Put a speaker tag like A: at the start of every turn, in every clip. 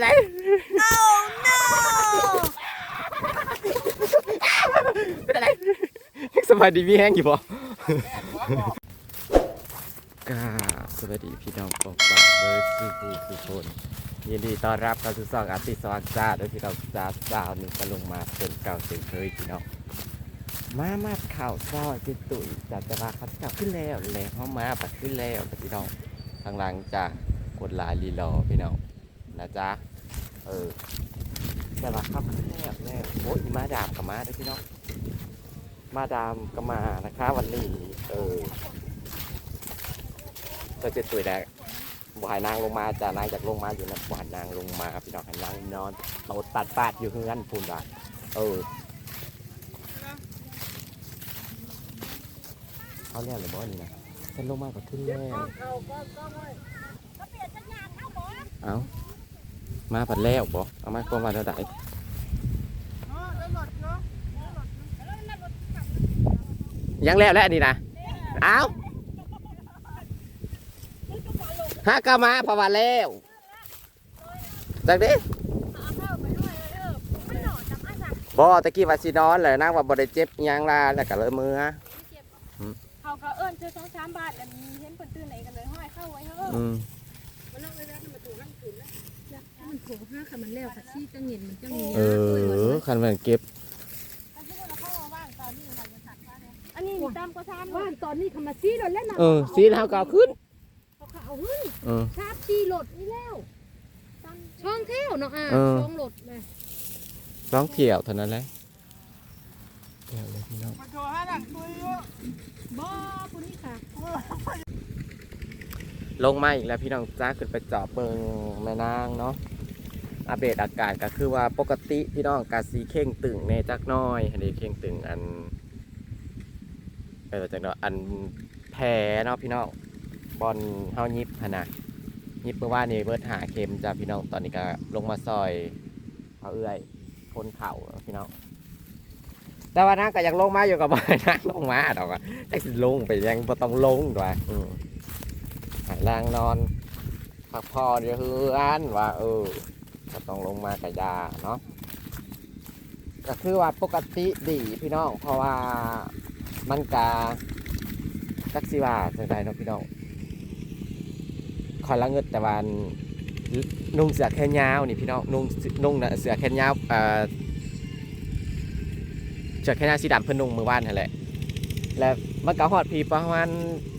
A: ไหน
B: Oh no!
A: เป็นอะไรสบายดีพี่แห้งอยู่บ่กาสวัสดีพี่น้องปกปักเบิร์ดคือผู้คือคนยินดีต้อนรับเข้าสู่ซองอาร์ติสวัสดิ์จ้าโดยพี่น้องจ้าสาวหนึ่งก็ลงมาเป็นเก่าเสียงเคยพี่น้องมามาข่าวซอยติดตุ๋ยจากตลาดคัดเก่าขึ้นแล้วแหล้วเข้ามาปัดขึ้นแล้วแต่พี่น้องทางหลังจากกดไลายรีรอพี่น้องนะจ๊ะ เออแต่ว่าขับขึ้นแล้วแน่โอ้ยมาดามกับมาด้วยพี่น้องมาดามก็มานะคะ วันนี้ เออเราจะตุยแดกบวายนางลงมาจะนางจากลงมาอยู่นะบวายนางลงมาพี่น้องให้นางนอนเราตัดปาดอยู่เฮือนพูนว่ะเออเขาเรียกอะไรบ้านี่นะฉันลงมาก็ขึ้นแล้วเอา มาปัดแล้วบ่เอามาก็มาแล้วได้ยังแล้วแล้วอันนี้นะเอาฮากามาเพราะว่าแล้วจากนี้บ่ตะกี้ว่าสินอนเลยนางว่าบ่ได้เจ็บอิหยังลาแล้วก็เลยมือ
C: เขาก็เอิ้นเจอสองสามบาทอันนี้เห็นเพิ่นตื่นไหนกันเลยห้อยเข้าไว้เฮ้อ
A: มั
C: นถูกห้าค่ะมันแล้วค่ะซี่จังเงินมันจังเงิน
A: เออคันมันเก็บ
C: อันนี้ตามก็ทานว่าตอนนี้เขามาซี่รถแล้วนะ
A: เออสีเท้าก็เอาขึ้น
C: เขาก็เอาขึ้น
A: เออ
C: ชาร์จซี่รถนี่แล้วช่องเที่ยวเนาะอะ
A: เออ
C: ช่องรถเลย
A: ร้องเที่ยวเท่านั้นแหละเที่ยวเลยพี่น้อง
C: บ่คนนี้ค่ะ
A: ลงมาอีกแล้วพี่น้องจ้าขึ้นไปเจอบเบิงแม่นางเนาะ อัปเดตอากาศก็คือว่าปกติพี่น้องกาสีเข่งตึงในจักน้อยอันนี้เข่งตึงอันเออจากเนาะอันแพ้เนาะพี่น้องบอลเฮายิบหนะยิบเมื่อวานนี่เบิดหาเข็มจ้าพี่น้องตอนนี้ก็ลงมาซอยเอาเอื้อยพ้นเข่าพี่น้องแต่ว่านั่งก็ยังลงมาอยู่กับบ่อยนั่งลงมาดอกอะแต่สิลงไปยังบ่ต้องลงด้วยอืมหายล่างนอนพักผ่อนอยู่คืออันว่าเออ ก็ต้องลงมากับยาเนาะก็คือว่าปกติดีพี่น้อง เพราะว่ามันกาจักสิว่าจังใดเนาะพี่น้องคอยละเงิดแต่วันนุ่งเสือแขนยาวนี่พี่น้องนุ่งนุ่งเสือแขนยาวเอ่อเชือแค่หน้าสีดำเพื่อนนุ่งมือว่านนั่นแหละแล้วมันก็ฮอดพีประมาณ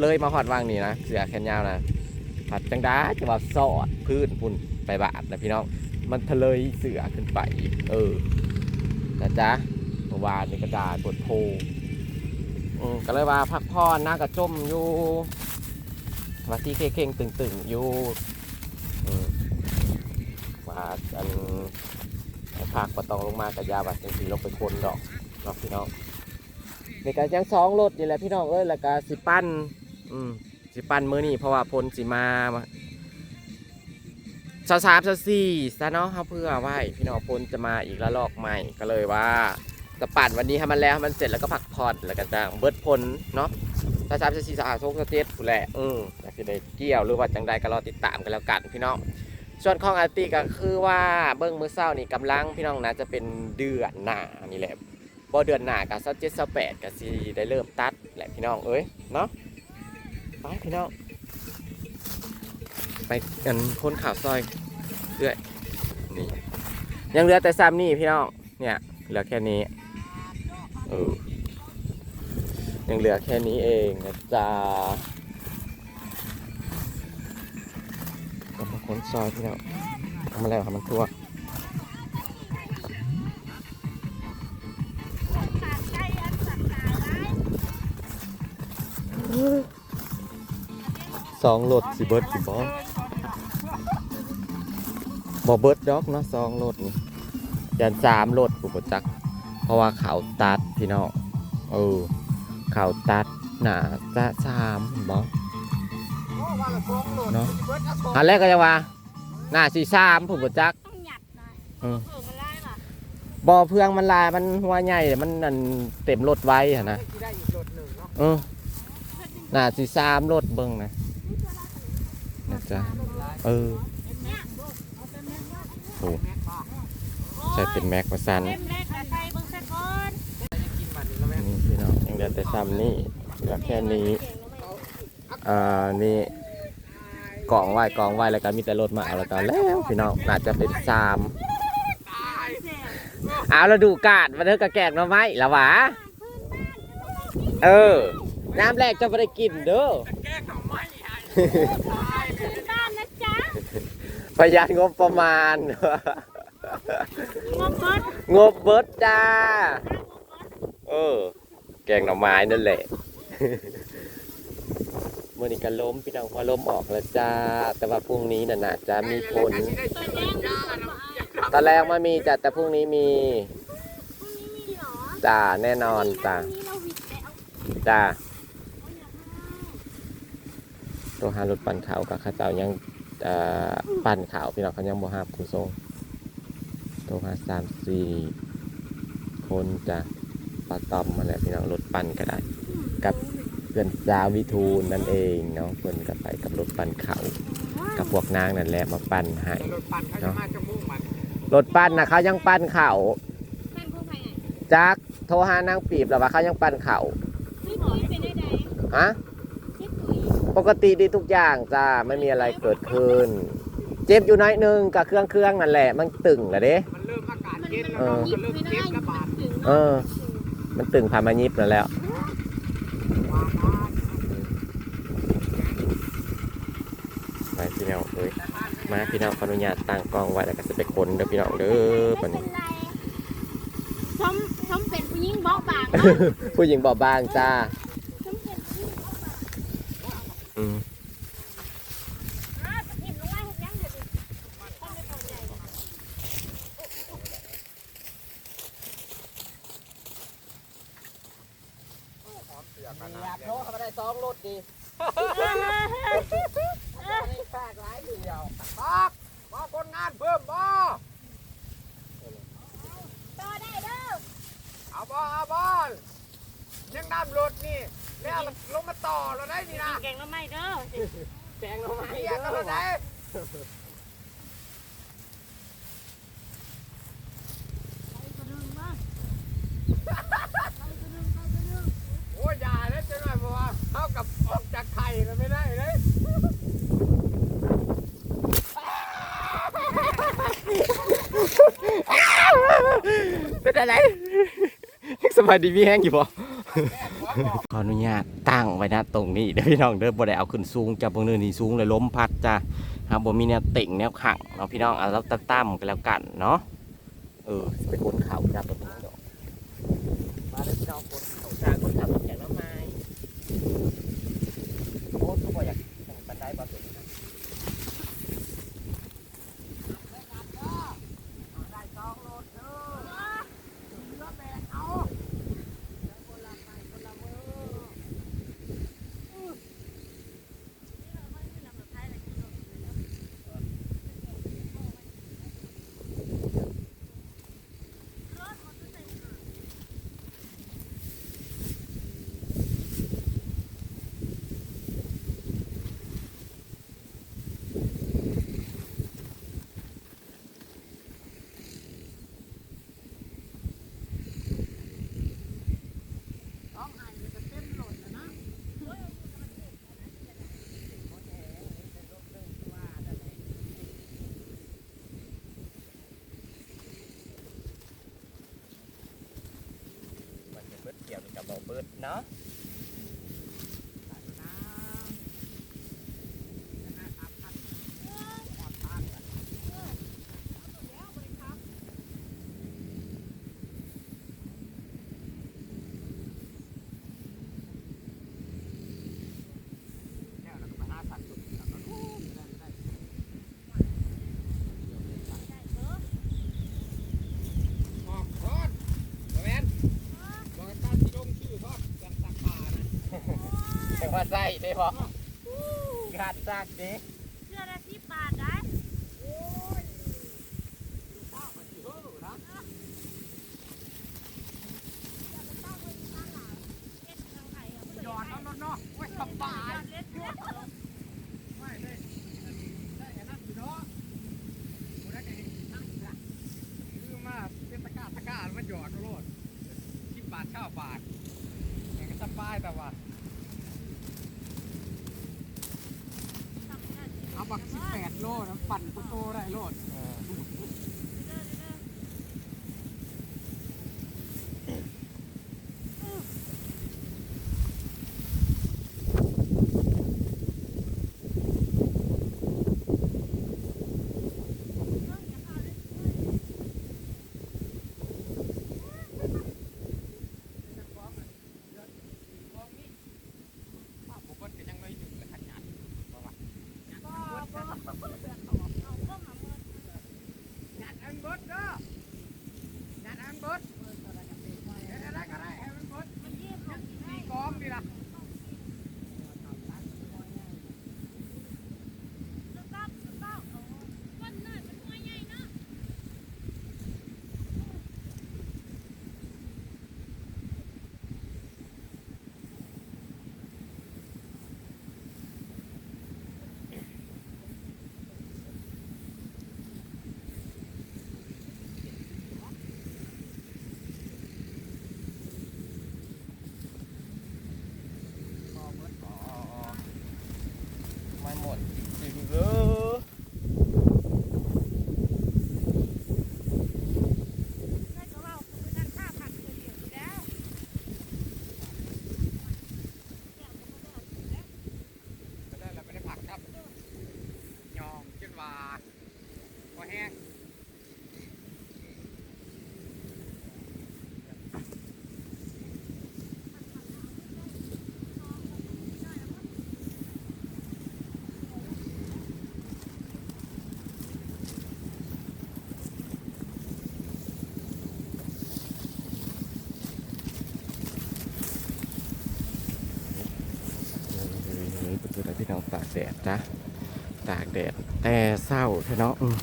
A: เลยมาฮอดวางนี่นะเสือแขนยาวนะผัดจังด้จะว่าสอดพื้นพุ่นไปบาดนะพี่น้อง มันทะเลยเสือขึ้นไป เออนะจ๊ะเมื่อวานนี่ก็ด่าปวดโพอืมก็เลยว่าพักผ่อนหน้ากระจมอยู่ว่าที่เข่งๆตึงๆอยู่อืมว่าอันภาคปะตองลงมากับยาบัดจังสีลงไปคนดอกเนาะพี่น้องนี่ก็ยังสองรถนี่แหละพี่น้องเอ้ยแล้วก็สิปั้นอืมสิปั้นมื้อนี้เพราะว่าพลสิมา สามสามสี่ซะเนาะเขาเพื่อไว้พี่น้องพลจะมาอีกระลอกใหม่ก็เลยว่าจะปั่นวันนี้ให้มันแล้วมันเสร็จแล้วก็พักผ่อนแล้วก็จะเบิดพลเนาะสามสามสี่สามโชคสเตทผู้นแหละอืมอยากจะได้เกี่ยวหรือว่าจังใดก็รอติดตามกันแล้วกันพี่น้องส่วนของอาร์ติก็คือว่าเบิ้งมือเศร้านี่กำลังพี่น้องนะจะเป็นเดือนหน้านี่แหละพอเดือนหน้ากับสักเจ็ดสักแปดก็สิได้เริ่มตัดแหละพี่น้องเอ้ยเนาะไปพี่น้อง ไปกันคนข่าวซอยเรื่อยนี่ยังเหลือแต่ซ้ำนี่พี่น้องเนี่ยเหลือแค่นี้เออยังเหลือแค่นี้เองนะจ๊ะก็มาค้นซอยพี่น้องทำมาแล้วครับมันทั่ว สองรถสิเบิร์ดสิบอบอเบิร์ดดอกเนาะสองรถนี่ยันสามรถกูบจัก เพราะว่าเขาตัดพี่น้องเออเขาตัดหนาจะสามบอเนาะอันแรกก็จะว่าหน้าสีสามผมบจัก
C: ต้องหยัดหน่อย
A: อืม
C: เอมันไล่ป่ะ
A: บ่อเพื่องมันลายมันหัวใหญ่มันนั่นเต็มรถไว้อะนะเออน่าสิสามรถเบิ่งนะ จ๊ะเออโอ้ใส่เป็นแม็กมาสัน
B: อน
A: นี่พี่น้องยังเหลือแต่ซ้ำนี่เหลือแค่นี้อ่านี่กล่องไหวกล่องไหว้แล้วก็มีแต่รถมาเอาแล้วก็แล้วพี่น้องน่าจะเป็นสามเอาแล้วดูกาดมาเถอะกระแกกน่อไม้ละวะเออน้ำแรกจะไม่ได้กินเด้อ
B: บ้านนะจ๊ะ
A: ประหยัดงบประมาณ
B: งบเบิด
A: งบเบิดจ้า เออ แกงหน่อไม้นั่นแหละ เมื่อนี้ก็ล้มพี่น้องพอล้มออกแล้วจ้า แต่ว่าพรุ่งนี้น่ะน่าจะมีผล
B: ตัวแดงนี่คนบ่เอา
A: ตอนแรกไม่มีจ้ะแต่พรุ่งนี้มี
B: พรุ่งนี้มีเหรอ
A: จ้าแน่นอนจ้า
B: พรุ่งนี้เราวิดแล้ว
A: จ้า
B: เอาอย่าห้าว
A: ตัวหารถปั่นขาวกับข้าเจ้ายังปั่นขาวพี่น้องเขายังบ่ห้ามคุณทรงตัวหาสามสี่คนจะปลาตอมมาแหละพี่น้องรถปั่นก็ได้ กับเพื่อนจาววิทูลนั่นเองเนาะเพื่อนก็ไปกับรถปั่นเขากับพวกนางนั่นแหละมาปั่นให้
D: รถปั่นเขาจะมุ่ง
A: รถปั่นนะเขายังปั่นเขา
B: ว
A: จักโทรหานางปีบแล้วว่าเขายังปั่นเขา
B: พี่ปุ๋ยเป็นได้ใด
A: ฮะ
B: ปุ๋ย
A: ปกติดีทุกอย่างจ้าไม่มีอะไรเกิดขึ้น เจ็บอยู่น้อยหนึงกับเครื่องเครื่องนั่นแหละ มันตึงแหละเด้
D: มันเริ่มอากาศ
B: มัน
D: เย็น
B: มัน
D: แล้ว
B: ยิ
D: เนาะ
B: บ
D: มันเริ่ม
B: ไม่ได้
D: เจ็บระบาด
B: ถึง
A: เออ มันตึงพามายิบนั่นแล้ว ไปพี่น้องเอ้ยมาพี่น้องขออนุญาตตั้งกล้องไว้แล้วก็จะไปค้นเด้อพี่น้องเด้อ
B: ไม่
A: ปาน
B: เป็
A: นี้
B: นไรชมชมเป็นผู้หญิงเบาบาง
A: ผู้หญิงบอบบางจ้า
B: ชมเป็นผู้หญิงเบาบาง
A: อืม
B: อะทิ่มลงไว้ให้ยังเดี๋ยวดิต้องไปเข้าใจ
D: อยากโน้เขาไม่ได้ซ้อมรถดีแฝกหลายเดียวปักมาคนงานเพิ่มบ่
B: ต่อได้เด้อ
D: เอาบ่เอาบ่ ยังน้ำรถนี่แล้วมันลงมาต่อเราได้นี่นะ
B: แกงน้ำไม้เด้อ
D: แจงเราไหมเรียกกันเราได้โอ้ยอย่าเลยจะหน่อยเพราะว่าเท่ากับออกจากไข่กันไม่ได้เลย
A: เป็นอะไรสบายดีมีแห้งอยู่บ่ ขออนุญาตตั้งไว้นะตรงนี้เดี๋ยวพี่น้องเด้อบ่ได้เอาขึ้นสูงจับพวกนี้นี่สูงเลยล้มพัดจ้ะครับ่มีแนวติ่งแนวขังเนาะพี่น้องเอาแล้วตั้มกันแล้วกันเนาะเออไปคนเขาจับตรงนี้ดอกมาเลยพี่น้องคนเขาจ้าคนขับรถจากน้ำไม้โอ้ทุกคนอยากแต่งบันไดบ่สุด มันจะเบิดเกี่ยวกับบเบิดเนาะ มาใส่ได้บ่ขาดซากเด้
B: เสื้อละสิบบาทได้
D: หยอดเอานาะไว้สบายไม่ได้ได้แค่นั้นอยู่เนาะโอ้ได้แค่นี้นั่งมาเป็นตะกร้าตะกร้ามันหยอดโลดสิบบาทเก้าบาทอย่างก็สบายแต่ว่า ปั่นกุโตได้โลด ผมก็ยังไม่ถึงขนาดงานอันเบิดเด้องานอันเบิดเดี๋ยวอะไรก็ได้ให้มันเบิดตีกองดีละ
A: ไม่หมดจริงเลย
D: ไม่ได้เราไม่ได้ผักครับยองจนว่าพอแห้ง
A: เฮ้ยเป็นตัวพี่น้องตากแดดจ้ะตากแดดแต่เศร้าเถอะเนาะอืม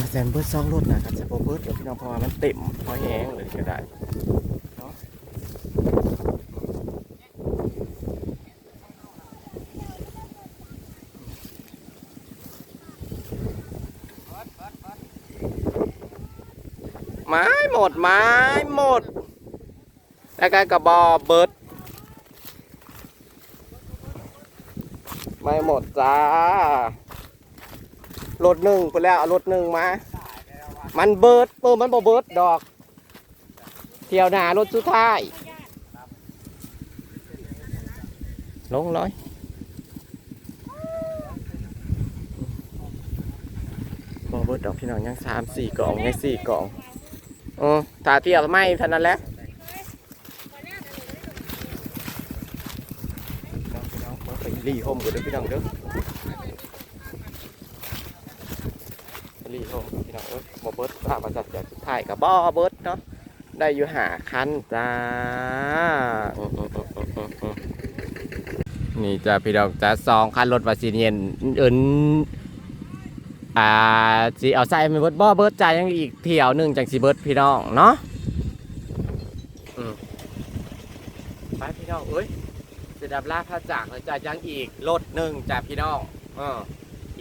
A: าแซนเบิร์ดซองรถนะกับแซนเบิร์ดเดี๋ยวพี่น้องพราะว่ามันเต็มพอแห้งเลยก็ได้ไม้หมดไม้หมด แล้วก็กระบอเบิร์ด ไม่หมดจ้ารถหนึ่งไปแล้วรถหนึ่งมา มันเบิร์ดเปิมันบ่เบิร์ดดอก เที่ยวหนารถสุดท้าย ลงน้อยบ่เบิร์ดดอกพี่น้องยังสามสี่กล่องยังสี่กล่องเออถ้าเที่ยวไม่ท่านั้นแหละพี่น้องพี่น้องไป รีโฮมกันเด้อพี่น้องเด้อไปรีโฮมพี่น้องเอ้ยบ่เบิร์ดถ้ามาจัดจากสุดท้ายกับบ่เบิร์ดเนาะได้อยู่หาคันจ้านี่จ้าพี่น้องจ้าสองคันรถวาซีเนียนเอินอ่าสิเอาใส่ไม่เบิร์ดบ่เบิร์ดจ่ายยังอีกเที่ยวหนึ่งจังสิเบิร์ดพี่น้องเนาะไปพี่น้องเอ้ย ดับล่าพระจากเลยจ่ายยังอีกรถหนึ่งจ้าพี่น้องเออ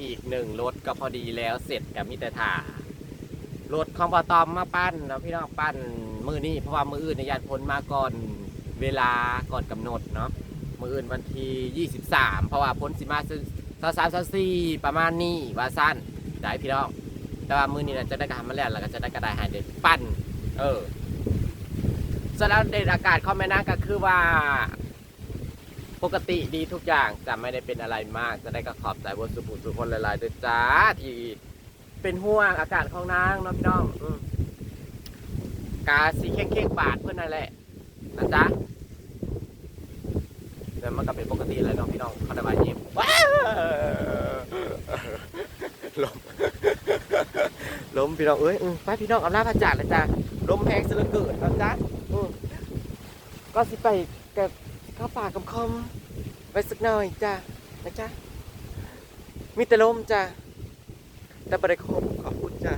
A: อีกหนึ่งรถก็พอดีแล้วเสร็จกับมิตรถ่ารถของปตอมมาปั้นเนาะพี่น้องปั้นมือนี้เพราะว่ามืออื่นในยานพ้นมาก่อนเวลาก่อนกำหนดเนาะมืออื่นวันที่23 เพราะว่าพ้นสิมาซาซาซาซีประมาณนี้ว่าสั้นได้พี่น้องแต่ว่ามือนี้นะจะได้กระทำมาแล้วแล้วก็จะได้กระไดหายเด็ดปั้น เออสำหรับเด็ดอากาศคอมเมนต์ก็คือว่า ปกติดีทุกอย่างจะไม่ได้เป็นอะไรมาก จะได้ก็ขอบใจบนสุภุสุคนหลายๆด้วยจ้าที่เป็นห่วงอากาศของนางเนาะพี่น้องอกาสีเค้กๆบาทเพื่อนนั่นแหละนะจ๊ะแต่มันก็เป็นปกติเลยเนาะพี่น้องเขาได้มายิ้มว้าลมลมพี่น้องเอ้ยไปพี่น้องอำลาพระจักรเลยจ้ะลมแพงสเหลือเกินนะจ๊ะก็สิไปกับ ข้าป่ากับคอมไปสักหน่อยจ้ะนะจ๊ะมีแต่ลมจ้ะแต่บริคมขอบคุณจ้ะ